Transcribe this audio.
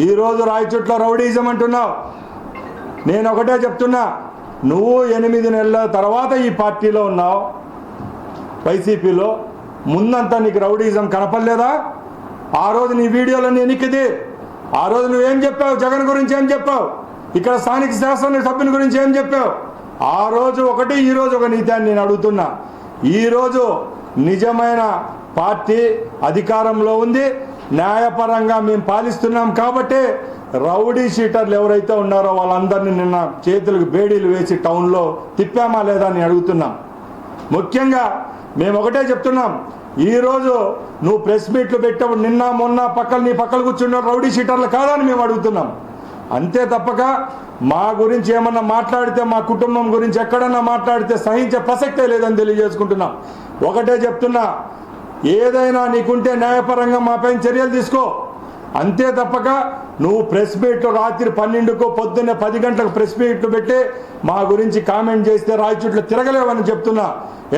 ఈరోజు రాయచుట్ల రౌడీజం అంటున్నావు. నేను ఒకటే చెప్తున్నా నువ్వు ఎనిమిది నెలల తర్వాత ఈ పార్టీలో ఉన్నావు. వైసీపీలో ముందంతా నీకు రౌడీజం కనపడలేదా? ఆ రోజు నీ వీడియోలన్నీ ఎనికిది ఆ రోజు నువ్వేం చెప్పావు? జగన్ గురించి ఏం చెప్పావు? ఇక్కడ స్థానిక శాసన సభ్యుని గురించి ఏం చెప్పావు? ఆ రోజు ఒకటి ఈ రోజు ఒక నీతాన్ని నేను అడుగుతున్నా. ఈరోజు నిజమైన పార్టీ అధికారంలో ఉంది. న్యాయపరంగా మేము పాలిస్తున్నాం కాబట్టి రౌడీ షీటర్లు ఎవరైతే ఉన్నారో వాళ్ళందరినీ నిన్న చేతులకు బేడీలు వేసి టౌన్లో తిప్పామా లేదా అని అడుగుతున్నాం. ముఖ్యంగా మేము ఒకటే చెప్తున్నాం ఈరోజు నువ్వు ప్రెస్ మీట్లు పెట్టావు నిన్న మొన్న పక్కన నీ పక్కన కూర్చున్న రౌడీ షీటర్లు కాదని మేము అడుగుతున్నాం. అంతే తప్పక మా గురించి ఏమన్నా మాట్లాడితే మా కుటుంబం గురించి ఎక్కడన్నా మాట్లాడితే సహించే ప్రసక్తే లేదని తెలియజేసుకుంటున్నాం. ఒకటే చెప్తున్నా ఏదైనా నీకుంటే న్యాయపరంగా మాపైన చర్యలు తీసుకో. అంతే తప్పక నువ్వు ప్రెస్ మీట్లు రాత్రి పన్నెండుకు పొద్దున్నే పది గంటలకు ప్రెస్ మీట్లు పెట్టి మా గురించి కామెంట్ చేస్తే రాయచుట్లు తిరగలేవని చెప్తున్నా.